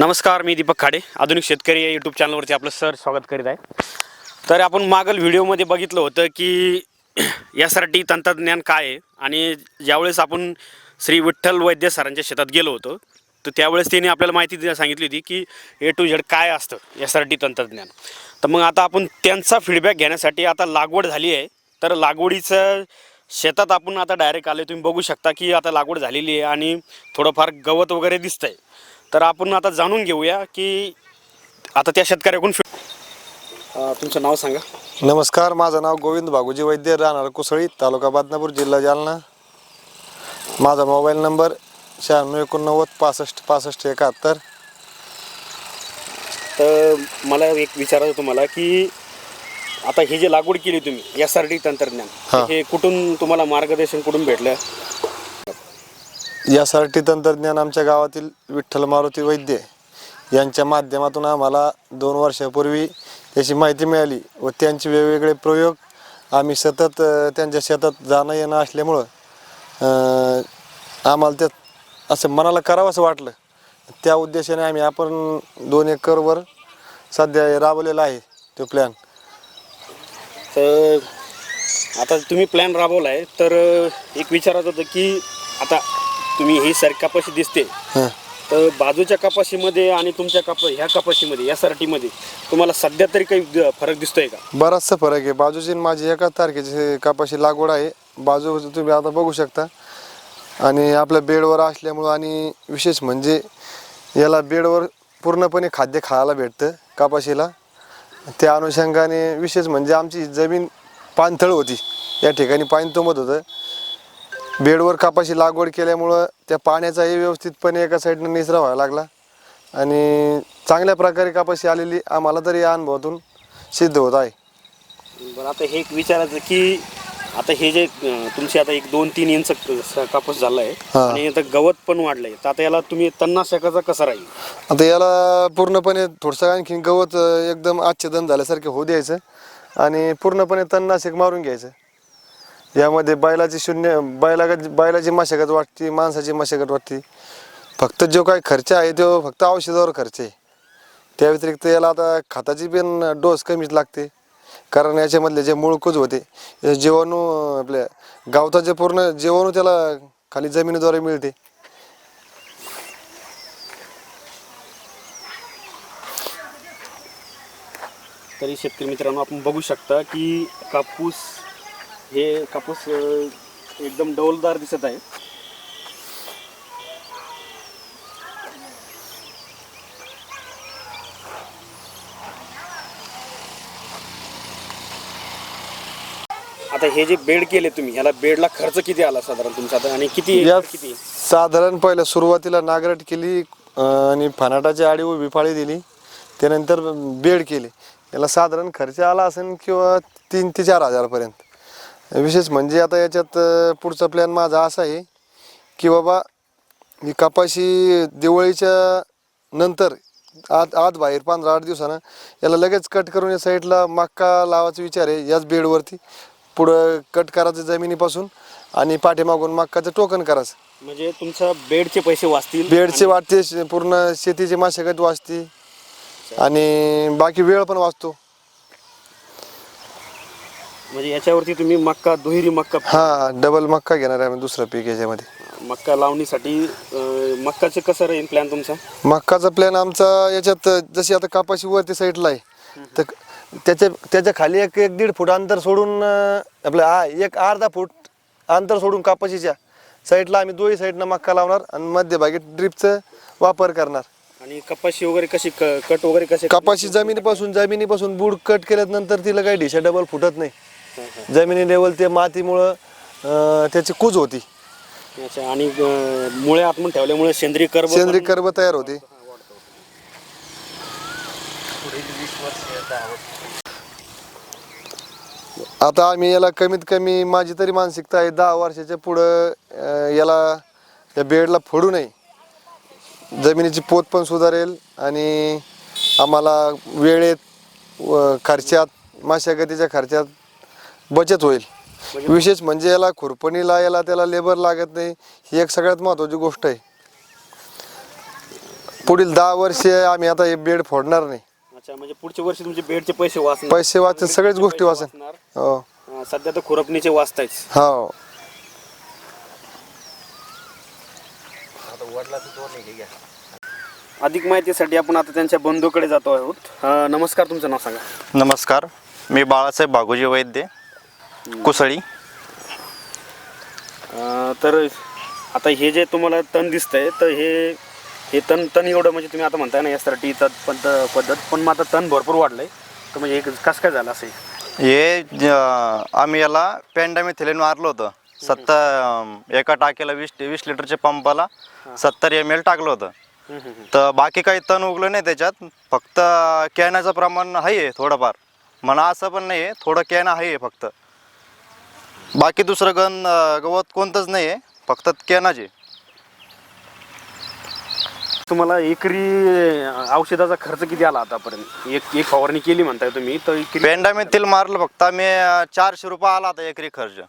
नमस्कार मी दीपक खाडे आधुनिक शेतकरी या यूट्यूब चॅनलवरती आपलं सर स्वागत करीत आहे. तर आपण मागील व्हिडिओमध्ये बघितलं होतं की यासाठी तंत्रज्ञान काय आहे? आणि ज्यावेळेस आपण श्री विठ्ठल वैद्य सरांच्या शेतात गेलो होतो तर त्यावेळेस त्यांनी आपल्याला माहिती दि- सांगितली होती की ए टू झेड काय असतं यासाठी तंत्रज्ञान. तर मग आता आपण त्यांचा फीडबॅक घेण्यासाठी आता लागवड झाली आहे. तर लागवडीचं शेतात आपण आता डायरेक्ट आले तुम्ही बघू शकता की आता लागवड झालेली आहे आणि थोडंफार गवत वगैरे दिसतं आहे तर आपण आता जाणून घेऊया की आता त्या शेतकऱ्याकडून अं, तुमचं नाव सांगा. नमस्कार माझं नाव गोविंद बागुजी वैद्य राहणार कुसळी तालुका बदनापूर जिल्हा जालना. माझा मोबाईल नंबर शहाण्णव एकोणनव्वद पासष्ट पासष्ट एकाहत्तर. तर मला एक विचारायचं तुम्हाला की आता ही जी लागवड केली तुम्ही यासाठी तंत्रज्ञान हा. हे कुठून तुम्हाला मार्गदर्शन कुठून भेटलं? यासाठी तंत्रज्ञान आमच्या गावातील विठ्ठल मारुती वैद्य यांच्या माध्यमातून आम्हाला दोन वर्षापूर्वी त्याची माहिती मिळाली व त्यांचे वेगवेगळे प्रयोग आम्ही सतत त्यांच्या शेतात जाणं येणं असल्यामुळं आम्हाला त्यात असं मनाला करावं असं वाटलं. त्या उद्देशाने आम्ही आपण दोन एकरवर सध्या राबवलेला आहे तो प्लॅन तर आता तुम्ही प्लॅन राबवला आहे तर एक विचारायचं होतं की आता तुम्ही ही सर कपाशी दिसते. हं. तर बाजूच्या कपाशीमध्ये आणि तुमच्या कप ह्या कपाशीमध्ये या सरटीमध्ये तुम्हाला सध्या तरी काही फरक दिसतोय का? बराचसा फरक आहे. बाजूची आणि माझी एका तारखेची कापाशी लागवड आहे. बाजू तुम्ही आता बघू शकता. आणि आपल्या बेडवर असल्यामुळं आणि विशेष म्हणजे याला बेडवर पूर्णपणे खाद्य खायला भेटतं कापाशीला. त्या अनुषंगाने विशेष म्हणजे आमची जमीन पाणथळ होती. या ठिकाणी पाणी तुंबत होतं. बेडवर कापाशी लागवड केल्यामुळं त्या पाण्याचाही व्यवस्थितपणे एका साईडनं निचरा व्हायला लागला. आणि चांगल्या प्रकारे कापाशी आलेली आम्हाला तरी या अनुभवातून सिद्ध होत आहे. बरं आता हे एक विचारायचं की आता हे जे अं, तुमचे आता एक दोन तीन इंच क- कापूस झाला आहे हा. आणि आता गवत पण वाढलंय. तर आता याला तुम्ही तन्नाशकाचा कसा राहील? आता याला पूर्णपणे थोडंसं आणखी गवत अं, एकदम आच्छादन झाल्यासारखे होऊ द्यायचं आणि पूर्णपणे तणनाशक मारून घ्यायचं. यामध्ये बैलाची शून्य बैला बैलाची मशागत वाटते माणसाची मशागत वाटते. फक्त जो काही खर्च आहे तो फक्त औषधावर खर्च आहे. त्या व्यतिरिक्त याला आता खताची पण डोस कमीच लागते. कारण याच्यामधले जे मुळकूज होते जीवाणू अं, आपल्या गावताचे पूर्ण जीवाणू त्याला खाली जमिनीद्वारे मिळते. तरी शेतकरी मित्रांनो आपण बघू शकता की कापूस हे कापूस एकदम डौलदार दिसत आहे. आता हे जे बेड केले तुम्ही याला बेडला खर्च किती आला साधारण तुमचा? आता आणि किती यात किती? साधारण पहिल्या सुरुवातीला नागरट केली अं, आणि फनाटाची आडी उभी फाळी दिली त्यानंतर बेड केली. याला साधारण खर्च आला असेल किंवा तीन ते चार हजारपर्यंत. विशेष म्हणजे आता याच्यात पुढचा प्लॅन माझा असा आहे की बाबा ही कपाशी दिवाळीच्या नंतर आत आत बाहेर पंधरा आठ दिवसानं याला लगेच कट करून या साईडला मक्का लावायचा विचार आहे याच बेडवरती. पुढं कट करायचं जमिनीपासून आणि पाठीमागून मक्काचं टोकन करायचं. म्हणजे तुमचा बेडचे पैसे वाचतील बेडचे वाटते पूर्ण शेतीची मशागत वाचते आणि बाकी वेळ पण वाचतो. म्हणजे याच्यावरती तुम्ही मक्का दुहेरी मक्का हा डबल मक्का घेणार आहे आम्ही दुसरं पीक याच्यामध्ये. मक्का लावणीसाठी अं, मक्काचं कसं राहील प्लॅन तुमचा? मक्काचा प्लॅन आमचा याच्यात जशी आता कापाशी वरती साईडला आहे तर त्याच्या त्याच्याखाली एक एक दीड फूट अंतर सोडून अं, आपलं आ- एक अर्धा फूट अंतर सोडून कापाशीच्या साईडला आम्ही दोन्ही साईडनं मक्का लावणार आणि मध्यभागी ड्रिपचं वापर करणार. आणि कपाशी वगैरे कशी क- कट वगैरे कसे कपाशी जमिनीपासून जमिनीपासून बुड कट केल्यानंतर तिला काही ढिशा डबल फुटत नाही. जमिनी लेवल ते मातीमुळं अं, त्याची कूज होती. अच्छा आणि अं, मुळे आतमध्ये ठेवल्यामुळे सेंद्रिय कर्ब सेंद्रिय कर्ब तयार होते. आता आम्ही याला कमीत कमी माझी तरी मानसिकता आहे दहा वर्षाच्या पुढं अं, याला या बेडला फोडू नये. जमिनीची पोत पण सुधारेल आणि आम्हाला वेळेत व खर्चात मशागतीच्या खर्चात बचत होईल. विशेष म्हणजे याला खुरपणीला याला त्याला लेबर लागत नाही. ही एक सगळ्यात महत्त्वाची गोष्ट आहे. पुढील दहा वर्षे आम्ही आता हे बेड फोडणार नाही. अच्छा म्हणजे पुढच्या वर्षी तुमचे बेडचे पैसे वाचणार. पैसे वाचून सगळ्याच गोष्टी वाचन वाचणार. हो. सध्या तर खुरपणीचे वाचतायच हो अधिक माहितीसाठी आपण आता त्यांच्या बंधूकडे जातो आहोत. अं, नमस्कार तुमचं नाव सांगा. नमस्कार मी बाळासाहेब बागोजी वैद्य. कुसळी? अं, तर आता हे जे तुम्हाला तण दिसतंय तर हे हे तण तण एवढं म्हणजे तुम्ही आता म्हणताय ना यासाठी पद्ध पद्धत पण मग आता तण भरपूर वाढलंय. तर म्हणजे हे कसं काय झालं असं हे? हे ज- आम्ही याला पॅन्डामिथिलिन मारलं होतं. सत्तर एका टाकीला वीस वीस लिटरच्या पंपाला सत्तर एम एल टाकलं होतं. हम्म, हम्म, हम्म. तर बाकी काही तण उगलं नाही त्याच्यात. फक्त कॅनाचं प्रमाण आहे थोडंफार. म्हणा असं पण नाही आहे थोडं कॅन आहे फक्त. बाकी दुसरं गण गवत कोणतंच नाही आहे फक्त कॅनाचे तुम्हाला एकरी औषधाचा खर्च किती आला आतापर्यंत? एक एक फवारणी केली म्हणताय तुम्ही तर एकरी पॅन्डामिथिल मारलं फक्त आम्ही अं, चारशे रुपये आला आता एकरी खर्च.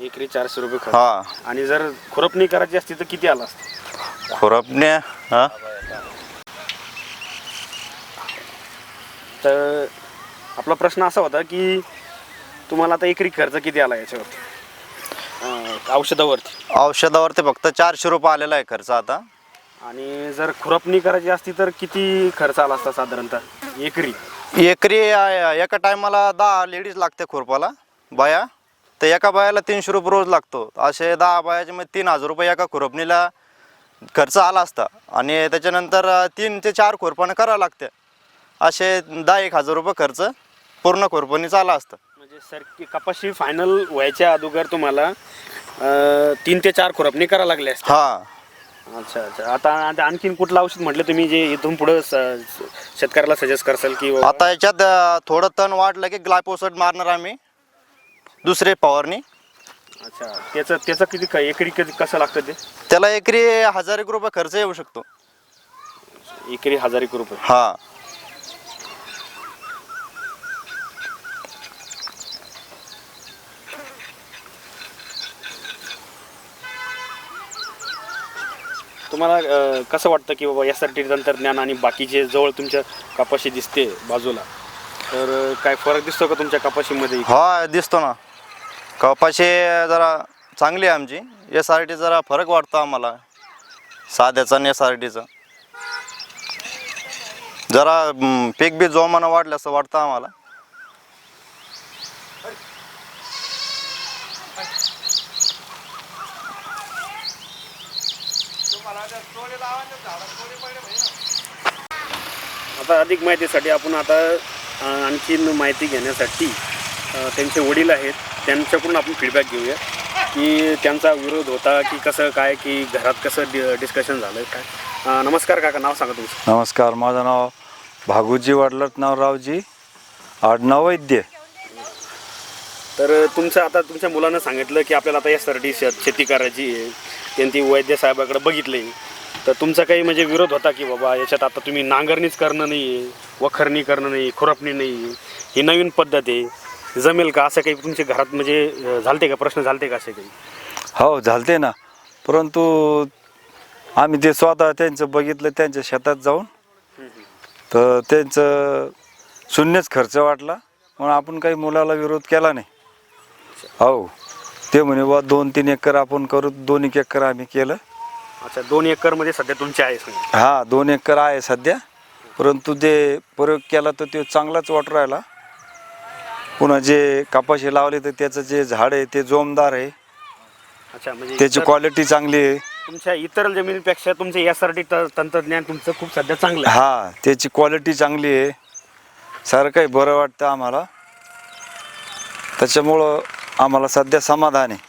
एकरी चारशे रुपये खर्च. हा. आणि जर खुरपणी करायची असती तर किती आला असतं? खुरपणे हा. तर आपला प्रश्न असा होता की तुम्हाला आता एकरी खर्च किती आला याच्यावरती? औषधावरती. औषधावरती फक्त चारशे रुपये आलेला आहे खर्च आता. आणि जर खुरपणी करायची असती तर किती खर्च आला असता साधारणतः? एकरी. एकरी अं, एका टायमाला दहा लेडीज लागते खुरपाला बाया. तर एका बायाला तीनशे रुपये रोज लागतो. असे दहा बायाचे मग तीन हजार रुपये एका खुरपणीला खर्च आला असता. आणि त्याच्यानंतर अं, तीन ते चार खुरपणं करावं लागते. असे दहा एक हजार रुपये खर्च पूर्ण खुरपणीचा आला असतं. सर की कपाशी फायनल व्हायच्या अगोदर तुम्हाला अं, तीन ते चार खुरपणी करावं लागले असते हां. अच्छा अच्छा. आता आता आणखीन कुठलं औषध म्हटलं तुम्ही जे इथून पुढं शेतकऱ्याला सजेस्ट करसाल की बाबा- आता याच्यात अं, थोडं तण वाढलं की ग्लायपोसट मारणार आम्ही दुसरे फवारणी. अच्छा त्याचं त्याचं किती एकरी किती कसं लागतं ते? त्याला एकरी हजार एक रुपये खर्च येऊ शकतो. एकरी हजार एक रुपये. हा. तुम्हाला कसं वाटतं की बाबा यासाठी तंत्रज्ञान आणि बाकीचे जवळ तुमच्या कपाशी दिसते बाजूला तर काय फरक दिसतो का तुमच्या कपाशीमध्ये? हा दिसतो ना. कपाशी जरा चांगली आहे आमची. एस आर टी जरा फरक वाटतो आम्हाला. साध्याचा आणि एस आर टीचा जरा हम्म, पीक बी जोमानं वाढलं असं वाटतं आम्हाला. आता अधिक माहितीसाठी आपण आता आणखीन माहिती घेण्यासाठी त्यांचे वडील आहेत त्यांच्याकडून आपण फीडबॅक घेऊया की त्यांचा विरोध होता की कसं काय की घरात कसं डि डिस्कशन झालं काय? नमस्कार काका नाव सांगा तुमचं. नमस्कार माझं नाव भागूजी वडलतनावरावजी आडनाव वैद्य. तर तुमचं आता तुमच्या मुलानं सांगितलं की आपल्याला आता यासाठी शेत शेती करायची आहे. त्यांनी वैद्य साहेबाकडे बघितले तर तुमचा काही म्हणजे विरोध होता की बाबा याच्यात आता तुम्ही नांगरणीच करणं नाही आहे वखरणी करणं नाही खुरपणी नाही आहे ही नवीन पद्धत आहे. जमेल का? असं काही तुमच्या घरात म्हणजे झालते का? प्रश्न झालते का असे काही? हो झालते ना. परंतु आम्ही ते स्वतः त्यांचं बघितलं त्यांच्या शेतात जाऊन तर त्यांचं शून्यच खर्च वाटला. म्हणून आपण काही मुलाला विरोध केला नाही. हो. ते म्हणे बा दोन तीन एकर आपण करू दोन एक एकर आम्ही केलं. अच्छा दोन एकरमध्ये सध्या तुमचे आहे समजा. हा दोन एकर आहे सध्या. परंतु जे प्रयोग केला तर तो चांगलाच वाटू राहिला. पुन्हा जे कपाशी लावले तर त्याचं जे झाड आहे ते जोमदार आहे. अच्छा म्हणजे त्याची इतर- क्वालिटी चांगली आहे. तुमच्या इतर जमिनीपेक्षा तुमचं यासाठी तंत्रज्ञान तुमचं खूप सध्या चांगलं आहे. हा त्याची क्वालिटी चांगली आहे. सारं काही बरं वाटतं आम्हाला. त्याच्यामुळं आम्हाला सध्या समाधान आहे.